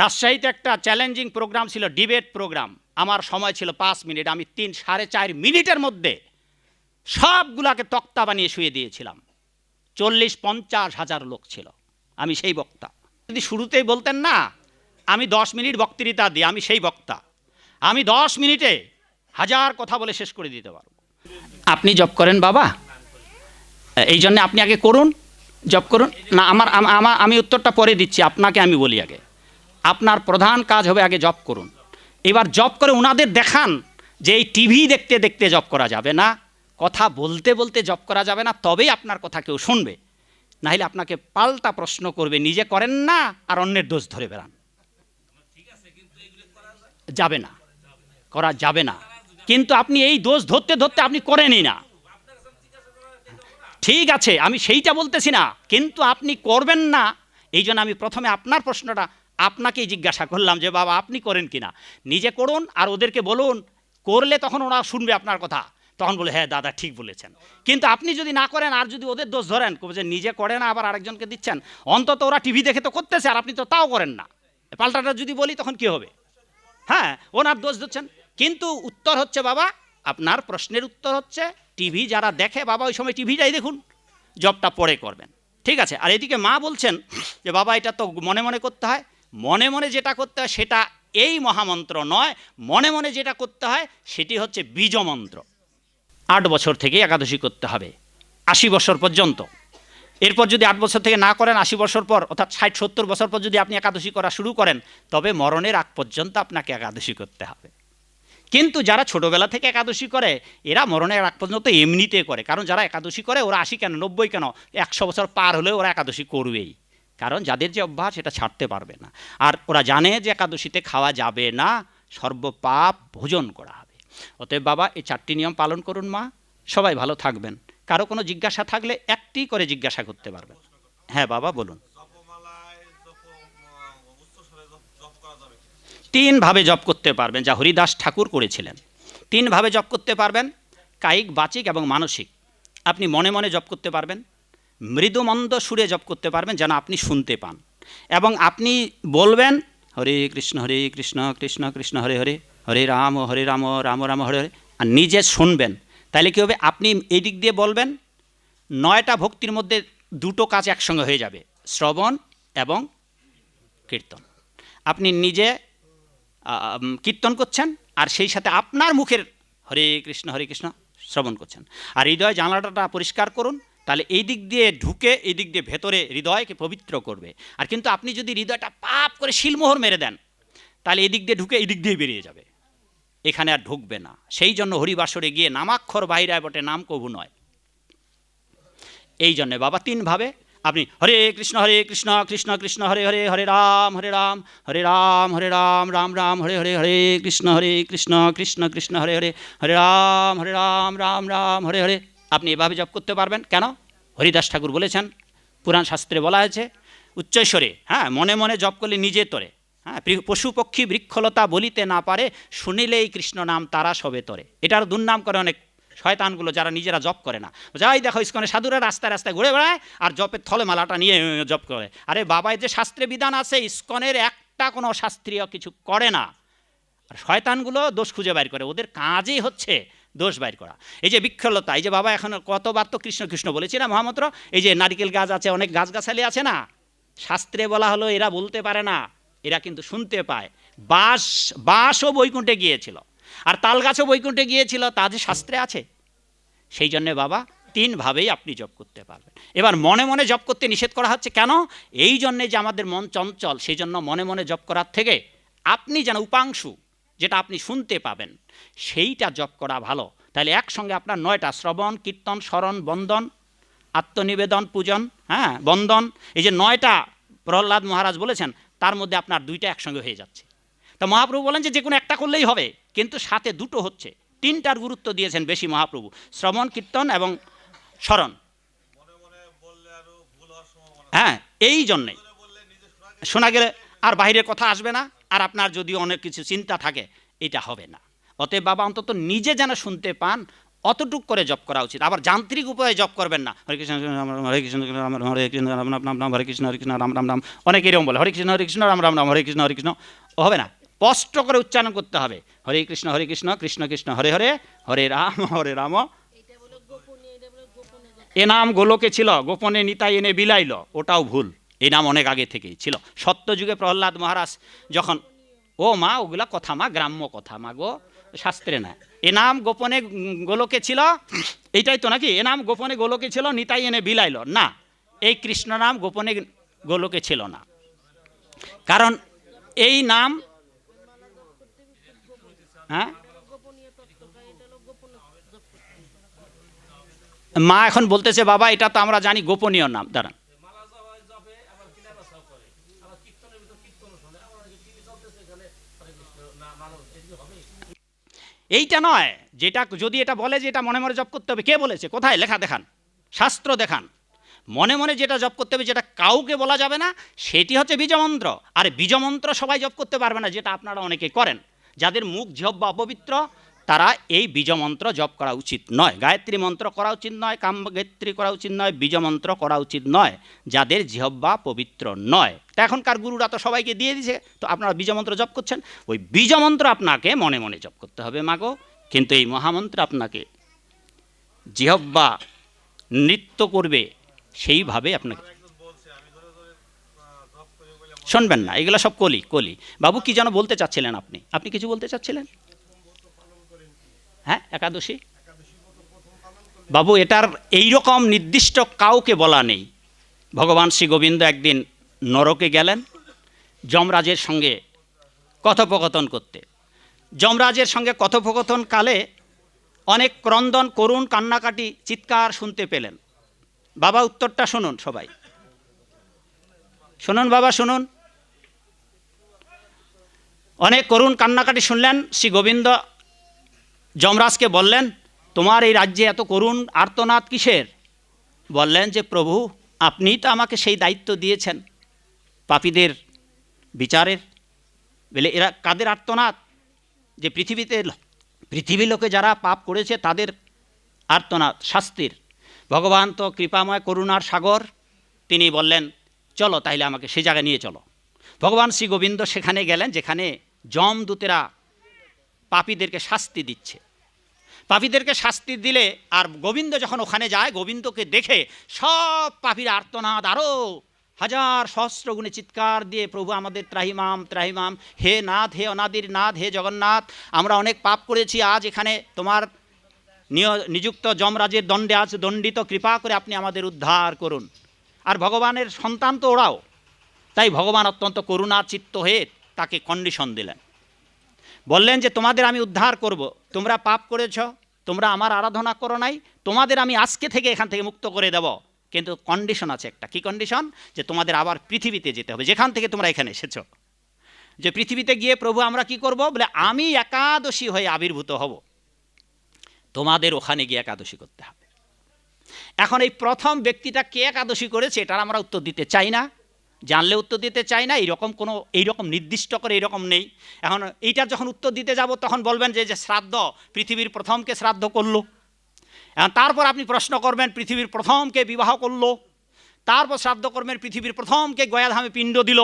রাজশাহীতে একটা challenging programme ছিল ডিবেট প্রোগ্রাম আমার সময় ছিল পাঁচ মিনিট, আমি তিন, সাড়ে চার মিনিটের মধ্যে সবগুলাকে তক্তা বানিয়ে শুয়ে দিয়েছিলাম। চল্লিশ, পঞ্চাশ হাজার লোক ছিল, আমি সেই বক্তা। যদি শুরুতেই বলতেন না, আমি দশ মিনিট বক্তৃতা দিই, আমি সেই বক্তা। আমি দশ মিনিটে হাজার কথা বলে শেষ করে দিতে পারব। আপনি জব করেন বাবা? এই জন্য আপনি আগে করুন, জব করুন। না, আমার আমি উত্তরটা পরে দিচ্ছি, আপনাকে আমি বলি আগে। আপনার প্রধান কাজ হবে আগে জব করুন। এবার জব করে ওনাদের দেখান যে এই টিভি দেখতে দেখতে জব করা যাবে না, কথা বলতে বলতে জব করা যাবে না, তবেই আপনার কথা কেউ শুনবে। নাহলে আপনাকে পাল্টা প্রশ্ন করবে, নিজে করেন না আর অন্যের দোষ ধরে বেড়ান। যাবে না, করা যাবে না। কিন্তু আপনি এই দোষ ধরতে ধরতে আপনি করেনই না। ঠিক আছে, আমি সেইটা বলতেছি না, কিন্তু আপনি করবেন না, এই জন্য আমি প্রথমে আপনার প্রশ্নটা আপনাকেই জিজ্ঞাসা করলাম যে, বাবা, আপনি করেন কিনা নিজে করুন আর ওদেরকে বলুন, করলে তখন ওরা শুনবে আপনার কথা। তখন বলে হ্যাঁ দাদা, ঠিক বলেছেন। কিন্তু আপনি যদি না করেন, আর যদি ওদের দোষ ধরেন যে নিজে করে না, আবার আরেকজনকে দিচ্ছেন, অন্তত ওরা টিভি দেখে তো করতেছে, আর আপনি তো তাও করেন না। পাল্টাটা যদি বলি, তখন কি হবে? হ্যাঁ ওনার দোষ ধরছেন। কিন্তু উত্তর হচ্ছে, বাবা, আপনার প্রশ্নের উত্তর হচ্ছে, টিভি যারা দেখে, বাবা, ওই সময় টিভিটাই দেখুন, জবটা পরে করবেন। ঠিক আছে? আর এদিকে মা বলছেন যে, বাবা, এটা তো মনে মনে করতে হয় মনে মনে যেটা করতে হয় সেটা এই মহামন্ত্র নয়, মনে মনে যেটা করতে হয় সেটি হচ্ছে বীজমন্ত্র। আট বছর থেকে একাদশী করতে হবে, আশি বছর পর্যন্ত। এরপর যদি আট বছর থেকে না করেন, আশি বছর পর, অর্থাৎ ষাট, সত্তর বছর পর যদি আপনি একাদশী করা শুরু করেন, তবে মরণের আগ পর্যন্ত আপনাকে একাদশী করতে হবে। কিন্তু যারা ছোটোবেলা থেকে একাদশী করে, এরা মরণের আগ পর্যন্ত এমনিতে করে। কারণ যারা একাদশী করে, ওরা আশি কেন, নব্বই কেন, একশো বছর পার হলেও ওরা একাদশী করবেই। কারণ যাদের যে অভ্যাস, সেটা ছাড়তে পারবে না। আর ওরা জানে যে একাদশীতে খাওয়া যাবে না, সর্বপাপ ভোজন করা হবে। অতএব বাবা, এই চারটি নিয়ম পালন করুন মা। সবাই ভালো থাকবেন। কারও কোনো জিজ্ঞাসা থাকলে একটি করে জিজ্ঞাসা করতে পারবেন। হ্যাঁ বাবা, বলুন? তিনভাবে জপ করতে পারবেন, যা হরিদাস ঠাকুর করেছিলেন। তিনভাবে জপ করতে পারবেন, কায়িক, বাচিক এবং মানসিক। আপনি মনে মনে জপ করতে পারবেন। মৃদুমন্দ সুরে জপ করতে পারবেন যেন আপনি শুনতে পান। এবং আপনি বলবেন, হরে কৃষ্ণ হরে কৃষ্ণ কৃষ্ণ কৃষ্ণ, হরে হরে হরে রাম হরে রাম রাম রাম, হরে হরে। আর নিজে শুনবেন। তাহলে কী হবে? আপনি এই দিক দিয়ে বলবেন, নয়টা ভক্তির মধ্যে দুটো কাজ একসঙ্গে হয়ে যাবে, শ্রবণ এবং কীর্তন। আপনি নিজে কীর্তন করছেন, আর সেই সাথে আপনার মুখের হরে কৃষ্ণ হরে কৃষ্ণ শ্রবণ করছেন। আর হৃদয় জানলাটা পরিষ্কার করুন তাহলে এই দিক দিয়ে ঢুকে, এই দিক দিয়ে ভেতরে হৃদয়কে পবিত্র করবে। আর কিন্তু আপনি যদি হৃদয়টা পাপ করে শিলমোহর মেরে দেন, তাহলে এই দিক দিয়ে ঢুকে এই দিক দিয়ে বেরিয়ে যাবে। এখানে আর ঢুকবে না। সেই জন্য হরিবাসরে গিয়ে নামাক্ষর বাহিরায় বটে, নাম কবু নয়। এই জন্যে বাবা তিনভাবে আপনি হরে কৃষ্ণ হরে কৃষ্ণ কৃষ্ণ কৃষ্ণ, হরে হরে হরে রাম হরে রাম হরে রাম হরে রাম রাম রাম, হরে হরে হরে কৃষ্ণ হরে কৃষ্ণ কৃষ্ণ কৃষ্ণ, হরে হরে হরে রাম হরে রাম রাম রাম, হরে হরে আপনি এভাবে জপ করতে পারবেন। কেন? হরিদাস ঠাকুর বলেছেন, পুরাণ শাস্ত্রে বলা হয়েছে, উচ্চৈশ্বরে হ্যাঁ মনে মনে জপ করলে নিজে তোরে। হ্যাঁ পশু পক্ষী বৃক্ষলতা বলিতে না পারে, শুনিলেই কৃষ্ণ নাম তারা সবে তরে। এটার দুর্নাম করে অনেক শয়তানগুলো যারা নিজেরা জপ করে না। যাই দেখো ইস্কনে সাধুরা রাস্তায় রাস্তায় ঘুরে বেড়ায় আর জপের থলে মালাটা নিয়ে জপ করে। আরে বাবা, এই যে শাস্ত্রে বিধান আছে, ইস্কনের একটা কোনো শাস্ত্রীয় কিছু করে না। আর শয়তানগুলো দোষ খুঁজে বাইর করে। ওদের কাজই হচ্ছে দোষ বাইর করা। এই যে বিক্ষলতা এই যে বাবা এখন কতবার তো কৃষ্ণ কৃষ্ণ বলেছি না মহামন্ত্র? এই যে নারিকেল গাছ আছে, অনেক গাছগাছালি আছে না? শাস্ত্রে বলা হলো এরা বলতে পারে না, এরা কিন্তু শুনতে পায়। বাঁশ, বাঁশও বৈকুণ্ঠে গিয়েছিল। আর তাল গাছও বৈকুণ্ঠে গিয়েছিল, তা যে শাস্ত্রে আছে। সেই জন্যে বাবা তিনভাবেই আপনি জপ করতে পারবেন। এবার মনে মনে জপ করতে নিষেধ করা হচ্ছে কেন? এই জন্যে যে আমাদের মন চঞ্চল, সেই জন্য মনে মনে জপ করার থেকে আপনি যেন উপাংশু যেটা আপনি শুনতে পাবেন, সেইটা জপ করা ভালো। তাহলে একসঙ্গে আপনার নয়টা, শ্রবণ, কীর্তন, স্মরণ বন্দন আত্মনিবেদন, পূজন হ্যাঁ বন্দন এই যে নয়টা প্রহ্লাদ মহারাজ বলেছেন, তার মধ্যে আপনার দুইটা একসঙ্গে হয়ে যাচ্ছে। তা মহাপ্রভু বলেন যে যে কোনো একটা করলেই হবে, কিন্তু সাথে দুটো হচ্ছে। তিনটার গুরুত্ব দিয়েছেন বেশি মহাপ্রভু, শ্রবণ, কীর্তন এবং স্মরণ। হ্যাঁ এই নিজে শোনা গেলে আর বাইরের কথা আসবে না। আর আপনার যদি অনেক কিছু চিন্তা থাকে এটা হবে না অতএব বাবা অন্তত নিজে যেন শুনতে পান অতটুক করে জপ করা উচিত আবার যান্ত্রিক উপায়ে জপ করবেন না হরে কৃষ্ণ হরে কৃষ্ণ হরে কৃষ্ণ রাম রাম রাম রাম, হরে কৃষ্ণ হরে কৃষ্ণ রাম রাম রাম অনেক এরকম বলে হরে কৃষ্ণ হরে কৃষ্ণ রাম রাম রাম হরে কৃষ্ণ হরে কৃষ্ণ হবে না স্পষ্ট করে উচ্চারণ করতে হবে হরে কৃষ্ণ হরে কৃষ্ণ কৃষ্ণ কৃষ্ণ হরে হরে হরে রাম হরে রাম এ নাম গোলকে ছিল গোপনে নিতাই এনে বিলাইল ওটাও ভুল এই নাম অনেক আগে থেকেই ছিল। সত্যযুগে প্রহ্লাদ মহারাজ যখন, ও মা, ওগুলা কথা মা, গ্রাম্য কথা মা গো, শাস্ত্রে না এ নাম গোপনে গোলকে ছিল, এইটাই তো নাকি? এ নাম গোপনে গোলকে ছিল, নিতাই এনে বিলাইল। না, এই কৃষ্ণ নাম গোপনে গোলকে ছিল না। কারণ এই নাম হ্যাঁ? মা এখন বলতেছে, বাবা, এটা তো আমরা জানি গোপনীয় নাম। দাঁড়ান। এইটা নয়, যেটা যদি এটা বলে যে এটা মনে মনে জপ করতে হবে, কে বলেছে? কোথায়? লেখা দেখান, শাস্ত্র দেখান। মনে মনে যেটা জপ করতে হবে, যেটা কাউকে বলা যাবে না, সেটি হচ্ছে বীজমন্ত্র। আর বীজমন্ত্র সবাই জপ করতে পারবে না, যেটা আপনারা অনেকে করেন। যাদের মুখ ঝপ বা অপবিত্র তারা এই বীজমন্ত্র জপ করা উচিত নয়। গায়ত্রী মন্ত্র করা উচিত নয় কামগায়ত্রী করা উচিত নয়, বীজমন্ত্র করা উচিত নয়, যাদের জিহব্বা পবিত্র নয়। তা এখনকার গুরুরা তো সবাইকে দিয়ে দিয়েছে, তো আপনারা বীজমন্ত্র জপ করছেন? ওই বীজমন্ত্র আপনাকে মনে মনে জপ করতে হবে, মাগো। কিন্তু এই মহামন্ত্র আপনাকে জিহব্বা নৃত্য করবে, সেইভাবে আপনাকে শুনবেন না, এগুলো সব কলি কলি। বাবু, কি যেন বলতে চাচ্ছিলেন আপনি? আপনি কিছু বলতে চাচ্ছিলেন? হ্যাঁ একাদশী? বাবু, এটার এই রকম নির্দিষ্ট কাউকে বলা নেই। ভগবান শ্রী গোবিন্দ একদিন নরকে গেলেন, যমরাজের সঙ্গে কথোপকথন করতে। যমরাজের সঙ্গে কথোপকথন কালে অনেক ক্রন্দন, করুণ, কান্নাকাটি, চিৎকার শুনতে পেলেন। বাবা, উত্তরটা শুনুন সবাই। শুনুন বাবা, শুনুন। অনেক করুণ, কান্নাকাটি শুনলেন শ্রী গোবিন্দ যমরাজকে বললেন, তোমার এই রাজ্যে এত করুণ আর্তনাদ কিসের? বললেন যে, প্রভু আপনিই তো আমাকে সেই দায়িত্ব দিয়েছেন পাপীদের বিচারের। বলে, এরা কাদের আর্তনাদ? যে পৃথিবীতে পৃথিবী লোকে যারা পাপ করেছে তাদের আর্তনাদ, শাস্তির। ভগবান তো কৃপাময় করুণার সাগর। তিনি বললেন, চলো তাইলে আমাকে সে জায়গায় নিয়ে চলো। ভগবান শ্রী গোবিন্দ সেখানে গেলেন, যেখানে যমদূতেরা পাপীদেরকে শাস্তি দিচ্ছে। পাপীদেরকে শাস্তি দিলে আর গোবিন্দ যখন ওখানে যায়, গোবিন্দকে দেখে সব পাপীর আর্তনাদ। আরও হাজার সহস্র গুণে চিৎকার দিয়ে, প্রভু, আমাদের ত্রাহিমাম ত্রাহিমাম, হে নাথ, হে অনাদির নাথ, হে জগন্নাথ, আমরা অনেক পাপ করেছি, আজ এখানে তোমার নিয়- নিযুক্ত যমরাজের দণ্ডে আজ দণ্ডিত, কৃপা করে আপনি আমাদের উদ্ধার করুন। আর ভগবানের সন্তান তো ওরাও। তাই ভগবান অত্যন্ত করুণা চিত্ত হয়ে তাকে কন্ডিশন দিলেন। বললেন যে, তোমাদের আমি উদ্ধার করব। তোমরা পাপ করেছ, তোমরা আমার আরাধনা করো নাই, তোমাদের আমি আজকে থেকে এখান থেকে মুক্ত করে দেব। কিন্তু কন্ডিশন আছে একটা। কি কন্ডিশন যে তোমাদের আবার পৃথিবীতে যেতে হবে। যেখান থেকে তোমরা এখানে এসেছ। যে পৃথিবীতে গিয়ে প্রভু আমরা কি করব? বলে, আমি একাদশী হয়ে আবির্ভূত হব। তোমাদের ওখানে গিয়ে একাদশী করতে হবে। এখন এই প্রথম ব্যক্তিটা কে একাদশী করেছে, এটার আমরা উত্তর দিতে চাই না। জানলে উত্তর দিতে চাই না, এইরকম কোনো, এইরকম নির্দিষ্ট করে এরকম নেই। এখন এইটার যখন উত্তর দিতে যাব, তখন বলবেন যে যে শ্রাদ্ধ, পৃথিবীর প্রথমকে শ্রাদ্ধ করল। এখন তারপর আপনি প্রশ্ন করবেন, পৃথিবীর প্রথমকে বিবাহ করল। তারপর শ্রাদ্ধ করবেন পৃথিবীর প্রথমকে গয়াধামে পিণ্ড দিল।